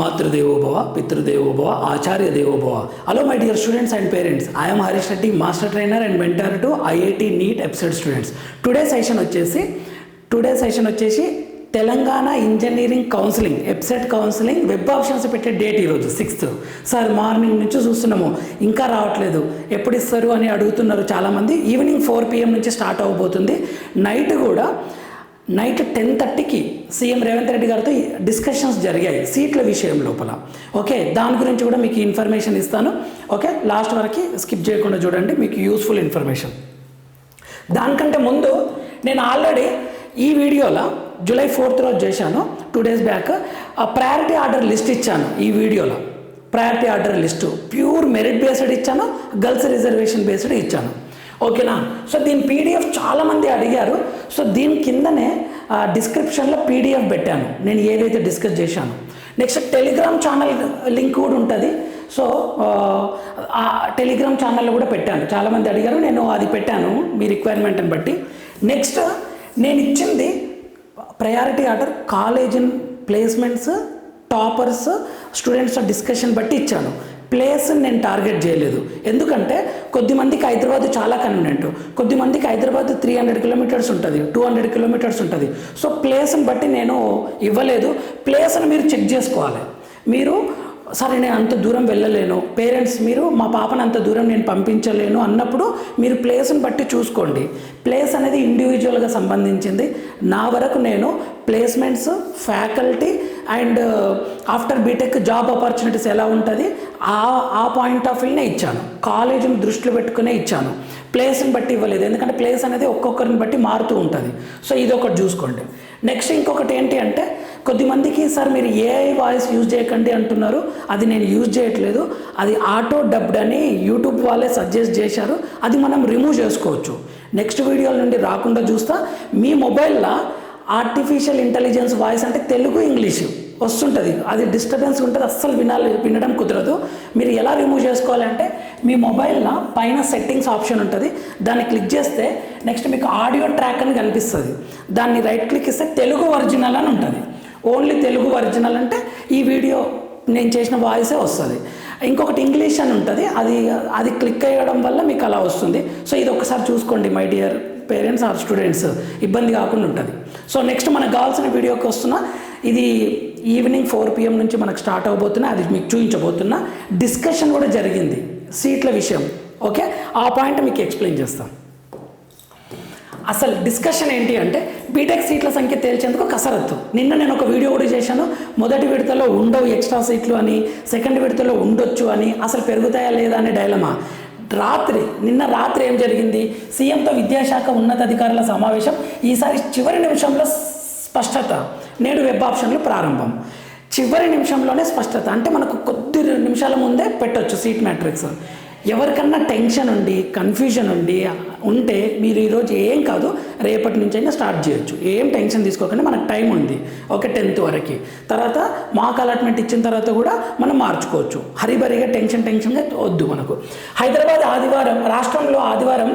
మాతృదేవోభవ పితృదేవోభవ ఆచార్య దేవోభవ hello my dear students and parents I'm Harish Reddy master trainer and mentor to IIT NEET episode students today session వచ్చేసి today session వచ్చేసి Telangana engineering counselling website counselling web options పెట్టే date ఈరోజు sixth sir morning నుంచి చూస్తున్నాము. ఇంకా రావట్లేదు. ఎప్పుడు ఇస్తారు అని అడుగుతున్నారు చాలామంది. ఈవినింగ్ ఫోర్ పిఎం నుంచి స్టార్ట్ అవ్వబోతుంది. నైట్ కూడా నైట్ టెన్ థర్టీకి సీఎం రేవంత్ రెడ్డి గారితో డిస్కషన్స్ జరిగాయి సీట్ల విషయం లోపల. ఓకే దాని గురించి కూడా మీకు ఇన్ఫర్మేషన్ ఇస్తాను. ఓకే లాస్ట్ వరకు స్కిప్ చేయకుండా చూడండి మీకు యూస్ఫుల్ ఇన్ఫర్మేషన్. దానికంటే ముందు నేను ఆల్రెడీ ఈ వీడియోలో జూలై ఫోర్త్ రోజు చేశాను టూ డేస్ బ్యాక్. ఆ ప్రయారిటీ ఆర్డర్ లిస్ట్ ఇచ్చాను ఈ వీడియోలో. Priority order list pure merit based ఇచ్చాను గర్ల్స్ రిజర్వేషన్ బేస్డ్ ఇచ్చాను. ఓకేనా? సో దీని పీడిఎఫ్ చాలామంది అడిగారు. సో దీని కిందనే డిస్క్రిప్షన్లో పీడిఎఫ్ పెట్టాను. నేను ఏదైతే డిస్కస్ చేశాను. నెక్స్ట్ టెలిగ్రామ్ ఛానల్ లింక్ కూడా ఉంటుంది. సో ఆ టెలిగ్రామ్ ఛానల్లో కూడా పెట్టాను. చాలామంది అడిగారు నేను అది పెట్టాను మీ రిక్వైర్మెంట్ని బట్టి. నెక్స్ట్ నేను ఇచ్చింది priority order college placements toppers students discussion బట్టి ఇచ్చాను. ప్లేస్ నేను టార్గెట్ చేయలేదు. ఎందుకంటే కొద్దిమందికి హైదరాబాద్ చాలా కన్వీనియంట్ కొద్దిమందికి హైదరాబాద్ త్రీ హండ్రెడ్ కిలోమీటర్స్ ఉంటుంది టూ హండ్రెడ్ కిలోమీటర్స్ ఉంటుంది. సో ప్లేస్ని బట్టి నేను ఇవ్వలేదు. ప్లేస్ని మీరు చెక్ చేసుకోవాలి. మీరు సరే నేను అంత దూరం వెళ్ళలేను. పేరెంట్స్ మీరు మా పాపను అంత దూరం నేను పంపించలేను అన్నప్పుడు మీరు ప్లేస్ని బట్టి చూసుకోండి. ప్లేస్ అనేది ఇండివిజువల్గా సంబంధించింది. నా వరకు నేను placements faculty and after BTech job opportunities ఎలా ఉంటుంది? ఆ ఆ పాయింట్ ఆఫ్ వ్యూనే ఇచ్చాను. కాలేజీని దృష్టిలో పెట్టుకునే ఇచ్చాను. ప్లేస్ని బట్టి ఇవ్వలేదు. ఎందుకంటే ప్లేస్ అనేది ఒక్కొక్కరిని బట్టి మారుతూ ఉంటుంది. సో ఇది ఒకటి చూసుకోండి. నెక్స్ట్ ఇంకొకటి ఏంటి అంటే కొద్దిమందికి సార్ మీరు ఏఐ వాయిస్ యూజ్ చేయకండి అంటున్నారు. అది నేను యూజ్ చేయట్లేదు. అది ఆటో డబ్డ్ అని యూట్యూబ్ వాళ్ళే సజెస్ట్ చేశారు. అది మనం రిమూవ్ చేసుకోవచ్చు. నెక్స్ట్ వీడియోల నుండి రాకుండా చూస్తా. మీ మొబైల్లో ఆర్టిఫిషియల్ ఇంటెలిజెన్స్ వాయిస్ అంటే తెలుగు ఇంగ్లీషు. వస్తుంటుంది. అది డిస్టర్బెన్స్ ఉంటుంది. అస్సలు వినాలి వినడం కుదరదు. మీరు ఎలా రిమూవ్ చేసుకోవాలంటే మీ మొబైల్లో పైన సెట్టింగ్స్ ఆప్షన్ ఉంటుంది. దాన్ని క్లిక్ చేస్తే నెక్స్ట్ మీకు ఆడియో ట్రాక్ అని కనిపిస్తుంది. దాన్ని రైట్ క్లిక్ ఇస్తే తెలుగు ఒరిజినల్ అని ఉంటుంది. ఓన్లీ తెలుగు ఒరిజినల్ అంటే ఈ వీడియో నేను చేసిన వాయిసే వస్తుంది. ఇంకొకటి ఇంగ్లీష్ అని ఉంటుంది. అది అది క్లిక్ అయ్యడం వల్ల మీకు అలా వస్తుంది. సో ఇది ఒకసారి చూసుకోండి my dear parents or students ఇబ్బంది కాకుండా ఉంటుంది. సో నెక్స్ట్ మనకు కావాల్సిన వీడియోకి వస్తున్నా ఇది ఈవినింగ్ ఫోర్ పిఎం నుంచి మనకు స్టార్ట్ అవబోతున్నా అది మీకు చూపించబోతున్నా. డిస్కషన్ కూడా జరిగింది సీట్ల విషయం ఓకే ఆ పాయింట్ మీకు ఎక్స్ప్లెయిన్ చేస్తాం. అసలు డిస్కషన్ ఏంటి అంటే బీటెక్ సీట్ల సంఖ్య తేల్చేందుకు కసరత్తు. నిన్న నేను ఒక వీడియో కూడా చేశాను మొదటి విడతలో ఉండవు ఎక్స్ట్రా సీట్లు అని సెకండ్ విడతలో ఉండొచ్చు అని అసలు పెరుగుతాయా లేదా అనే డైలమా రాత్రి నిన్న రాత్రి ఏం జరిగింది? సీఎంతో విద్యాశాఖ ఉన్నతాధికారుల సమావేశం ఈసారి చివరి నిమిషంలో స్పష్టత. నేడు వెబ్ ఆప్షన్లు ప్రారంభం. చివరి నిమిషంలోనే స్పష్టత. అంటే మనకు కొద్ది నిమిషాల ముందే పెట్టొచ్చు సీట్ మ్యాట్రిక్స్. ఎవరికన్నా టెన్షన్ ఉండి కన్ఫ్యూజన్ ఉండి ఉంటే మీరు ఈరోజు ఏం కాదు రేపటి నుంచి అయినా స్టార్ట్ చేయొచ్చు. ఏం టెన్షన్ తీసుకోకుండా మనకు టైం ఉంది ఒక టెన్త్ వరకు. తర్వాత మాకు అలాట్మెంట్ ఇచ్చిన తర్వాత కూడా మనం మార్చుకోవచ్చు. హరిబరిగా టెన్షన్ టెన్షన్గా వద్దు మనకు. హైదరాబాద్ ఆదివారం రాష్ట్రంలో ఆదివారం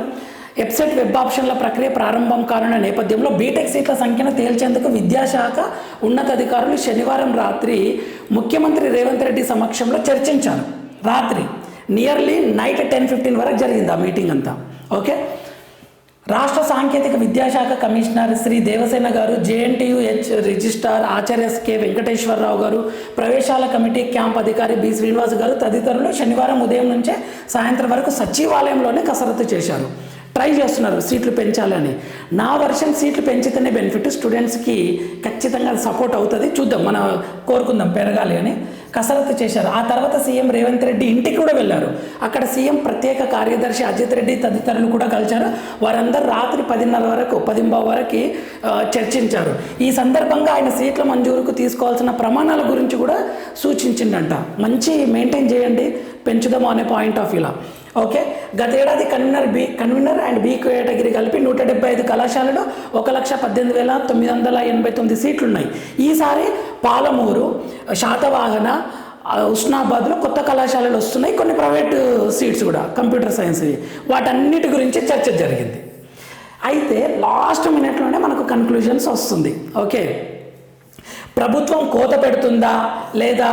వెబ్సైట్ వెబ్ ఆప్షన్ల ప్రక్రియ ప్రారంభం కానున్న నేపథ్యంలో బీటెక్ సీట్ల సంఖ్యను తేల్చేందుకు విద్యాశాఖ ఉన్నతాధికారులు శనివారం రాత్రి ముఖ్యమంత్రి రేవంత్ రెడ్డి సమక్షంలో చర్చించారు. రాత్రి నియర్లీ నైట్ టెన్ ఫిఫ్టీన్ వరకు జరిగింది ఆ మీటింగ్ అంతా. ఓకే రాష్ట్ర సాంకేతిక విద్యాశాఖ కమిషనర్ శ్రీ దేవసేన గారు జేఎన్టీయు హెచ్ రిజిస్ట్రార్ ఆచార్య కె వెంకటేశ్వరరావు గారు ప్రవేశాల కమిటీ క్యాంప్ అధికారి బి శ్రీనివాస్ గారు తదితరులు శనివారం ఉదయం నుంచే సాయంత్రం వరకు సచివాలయంలోనే కసరత్తు చేశారు. ట్రై చేస్తున్నారు సీట్లు పెంచాలని నా వర్షన్ సీట్లు పెంచితేనే బెనిఫిట్ స్టూడెంట్స్కి ఖచ్చితంగా సపోర్ట్ అవుతుంది. చూద్దాం మనం కోరుకుందాం పెరగాలి అని. కసరత్తు చేశారు. ఆ తర్వాత సీఎం రేవంత్ రెడ్డి ఇంటికి కూడా వెళ్ళారు. అక్కడ సీఎం ప్రత్యేక కార్యదర్శి అజిత్ రెడ్డి తదితరులు కూడా కలిశారు. వారందరూ రాత్రి పదిన్నర వరకు పదింబావు వరకు చర్చించారు. ఈ సందర్భంగా ఆయన సీట్ల మంజూరుకు తీసుకోవాల్సిన ప్రమాణాల గురించి కూడా సూచించిండంట. మంచి మెయింటైన్ చేయండి. పెంచుదాము అనే పాయింట్ ఆఫ్ వ్యూలో ఓకే గతేడాది convener B convener and B category కలిపి నూట డెబ్బై ఐదు కళాశాలలో ఒక లక్ష పద్దెనిమిది వేల తొమ్మిది వందల ఎనభై తొమ్మిది సీట్లు ఉన్నాయి ఈసారి పాలమూరు శాతవాహన ఉస్నాబాద్లో కొత్త కళాశాలలు వస్తున్నాయి. కొన్ని ప్రైవేట్ సీట్స్ కూడా కంప్యూటర్ సైన్స్ వాటన్నిటి గురించి చర్చ జరిగింది. అయితే లాస్ట్ మినిట్లోనే మనకు కన్క్లూజన్స్ వస్తుంది. ఓకే ప్రభుత్వం కోత పెడుతుందా? లేదా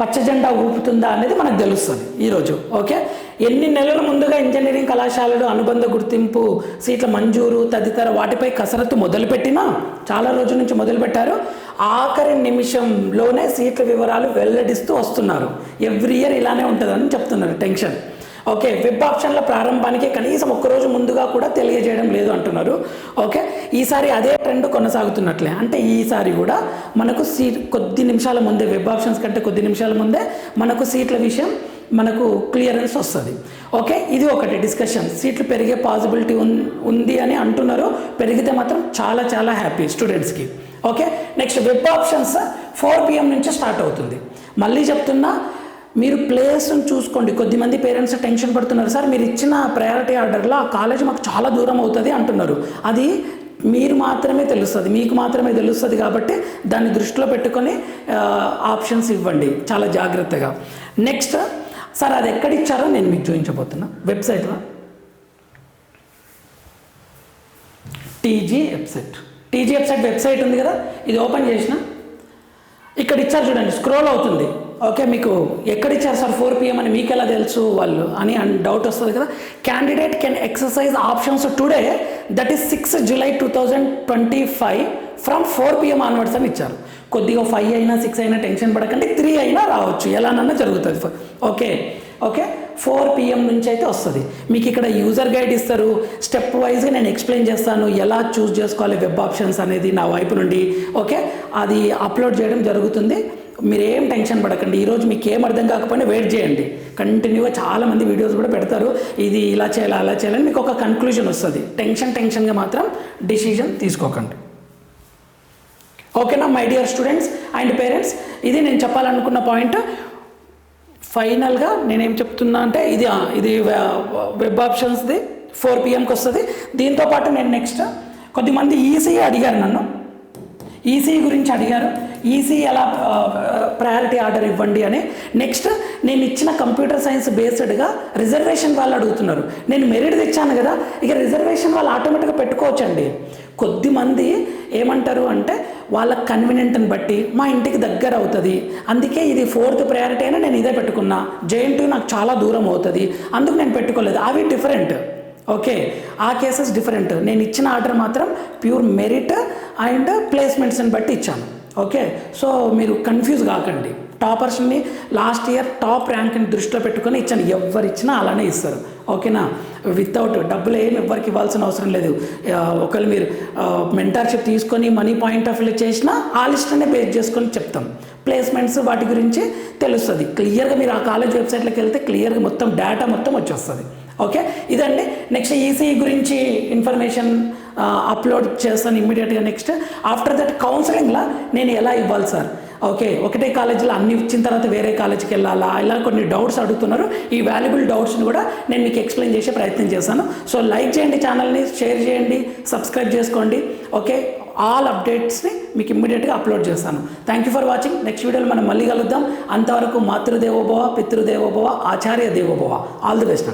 పచ్చ జెండా ఊపుతుందా అనేది మనకు తెలుస్తుంది ఈరోజు ఓకే? ఎన్ని నెలల ముందుగా ఇంజనీరింగ్ కళాశాలలు అనుబంధ గుర్తింపు సీట్ల మంజూరు తదితర వాటిపై కసరత్తు మొదలుపెట్టినా చాలా రోజుల నుంచి మొదలుపెట్టారు. ఆఖరి నిమిషంలోనే సీట్ల వివరాలు వెల్లడిస్తూ వస్తున్నారు. ఎవ్రీ ఇయర్ ఇలానే ఉంటుందని చెప్తున్నారు టెన్షన్. ఓకే వెబ్ ఆప్షన్ల ప్రారంభానికి కనీసం ఒక్కరోజు ముందుగా కూడా తెలియజేయడం లేదు అంటున్నారు. ఓకే ఈసారి అదే ట్రెండ్ కొనసాగుతున్నట్లే. అంటే ఈసారి కూడా మనకు సీట్ కొద్ది నిమిషాల ముందే వెబ్ ఆప్షన్స్ కంటే కొద్ది నిమిషాల ముందే మనకు సీట్ల విషయం మనకు క్లియరెన్స్ వస్తుంది. ఓకే ఇది ఒకటి డిస్కషన్. సీట్లు పెరిగే పాసిబిలిటీ ఉంది అని అంటున్నారు. పెరిగితే మాత్రం చాలా చాలా హ్యాపీ స్టూడెంట్స్కి. Okay next web options four PM నుంచి స్టార్ట్ అవుతుంది. మళ్ళీ చెప్తున్నా మీరు ప్లేస్ని చూసుకోండి. కొద్దిమంది పేరెంట్స్ టెన్షన్ పడుతున్నారు. సార్ మీరు ఇచ్చిన ప్రయారిటీ ఆర్డర్లో ఆ కాలేజ్ మాకు చాలా దూరం అవుతుంది అంటున్నారు. అది మీరు మాత్రమే తెలుస్తుంది. మీకు మాత్రమే తెలుస్తుంది కాబట్టి దాన్ని దృష్టిలో పెట్టుకొని ఆప్షన్స్ ఇవ్వండి. చాలా జాగ్రత్తగా. నెక్స్ట్ సార్ అది ఎక్కడ ఇచ్చారో నేను మీకు చూపించబోతున్నా. వెబ్సైట్లో TG website. TG website website ఉంది కదా? ఇది ఓపెన్ చేసిన. ఇక్కడ ఇచ్చారు చూడండి. స్క్రోల్ అవుతుంది. ఓకే మీకు ఎక్కడ ఇచ్చారు సార్ ఫోర్ పిఎం అని మీకు ఎలా తెలుసు వాళ్ళు అని డౌట్ వస్తుంది కదా. Candidate can exercise options today that is six July two thousand twenty five from four PM onwards అని ఇచ్చారు. కొద్దిగా ఫైవ్ అయినా సిక్స్ అయినా టెన్షన్ పడకండి త్రీ అయినా రావచ్చు. ఎలానన్నా జరుగుతుంది. Okay okay? ఫోర్ పిఎం నుంచి అయితే వస్తుంది. మీకు ఇక్కడ యూజర్ గైడ్ ఇస్తారు. స్టెప్ వైజ్గా నేను ఎక్స్ప్లెయిన్ చేస్తాను ఎలా చూస్ చేసుకోవాలి వెబ్ ఆప్షన్స్ అనేది నా వైపు నుండి. ఓకే? అది అప్లోడ్ చేయడం జరుగుతుంది. మీరు ఏం టెన్షన్ పడకండి. ఈరోజు మీకు ఏం అర్థం కాకపోయినా వెయిట్ చేయండి. కంటిన్యూగా చాలామంది వీడియోస్ కూడా పెడతారు. ఇది ఇలా చేయాలి అలా చేయాలని మీకు ఒక కన్క్లూజన్ వస్తుంది. టెన్షన్ టెన్షన్గా మాత్రం డిసిజన్ తీసుకోకండి. ఓకేనా my dear students and parents ఇది నేను చెప్పాలనుకున్న పాయింట్ ఫైనల్గా నేనేం చెప్తున్నా అంటే ఇది ఇది వెబ్ ఆప్షన్స్ది ఫోర్ పిఎంకి వస్తుంది దీంతో పాటు నేను నెక్స్ట్ కొద్దిమంది ఈసీ అడిగారు నన్ను. ఈసీ గురించి అడిగారు. ఈజీ ఎలా ప్రయారిటీ ఆర్డర్ ఇవ్వండి అని. నెక్స్ట్ నేను ఇచ్చిన కంప్యూటర్ సైన్స్ బేస్డ్గా రిజర్వేషన్ వాళ్ళు అడుగుతున్నారు. నేను మెరిట్ తెచ్చాను కదా ఇక రిజర్వేషన్ వాళ్ళు ఆటోమేటిక్గా పెట్టుకోవచ్చండి. కొద్దిమంది ఏమంటారు అంటే వాళ్ళ కన్వీనియంట్ని బట్టి మా ఇంటికి దగ్గర అవుతుంది. అందుకే ఇది ఫోర్త్ ప్రయారిటీ అయినా నేను ఇదే పెట్టుకున్నా. జేఎన్టీ నాకు చాలా దూరం అవుతుంది. అందుకు నేను పెట్టుకోలేదు. అవి డిఫరెంట్ ఓకే? ఆ కేసెస్ డిఫరెంట్ నేను ఇచ్చిన ఆర్డర్ మాత్రం ప్యూర్ మెరిట్ అండ్ ప్లేస్మెంట్స్ని బట్టి ఇచ్చాను. ఓకే? సో మీరు కన్ఫ్యూజ్ కాకండి. టాపర్స్ని లాస్ట్ ఇయర్ టాప్ ర్యాంక్ని దృష్టిలో పెట్టుకొని ఇచ్చాను. ఎవరు ఇచ్చినా అలానే ఇస్తారు. ఓకేనా? వితౌట్ డబ్బులు ఏమి ఎవరికి ఇవ్వాల్సిన అవసరం లేదు. ఒకవేళ మీరు మెంటర్షిప్ తీసుకొని మనీ పాయింట్ ఆఫ్ వ్యూ చేసినా ఆ లిస్ట్నే బేస్ చేసుకొని చెప్తాం. ప్లేస్మెంట్స్ వాటి గురించి తెలుస్తుంది. క్లియర్గా మీరు ఆ కాలేజ్ వెబ్సైట్లోకి వెళ్తే క్లియర్గా మొత్తం డేటా మొత్తం వచ్చేస్తుంది. ఓకే? ఇదండి. నెక్స్ట్ ఈసీ గురించి ఇన్ఫర్మేషన్ అప్లోడ్ చేస్తాను ఇమ్మీడియట్గా నెక్స్ట్ ఆఫ్టర్ దట్ కౌన్సిలింగ్లో నేను ఎలా ఇవ్వాలి సార్? ఓకే ఒకటే కాలేజీలో అన్ని ఇచ్చిన తర్వాత వేరే కాలేజీకి వెళ్ళాలా? ఇలా కొన్ని డౌట్స్ అడుగుతున్నారు. ఈ వాల్యుబుల్ డౌట్స్ని కూడా నేను మీకు ఎక్స్ప్లెయిన్ చేసే ప్రయత్నం చేశాను. సో లైక్ చేయండి ఛానల్ని షేర్ చేయండి సబ్స్క్రైబ్ చేసుకోండి. ఓకే ఆల్ అప్డేట్స్ని మీకు ఇమ్మీడియట్గా అప్లోడ్ చేస్తాను. Thank you for watching next వీడియోలో మనం మళ్ళీ కలుద్దాం. అంతవరకు మాతృదేవోభవ పితృదేవోభవ ఆచార్య దేవోభవ. All the best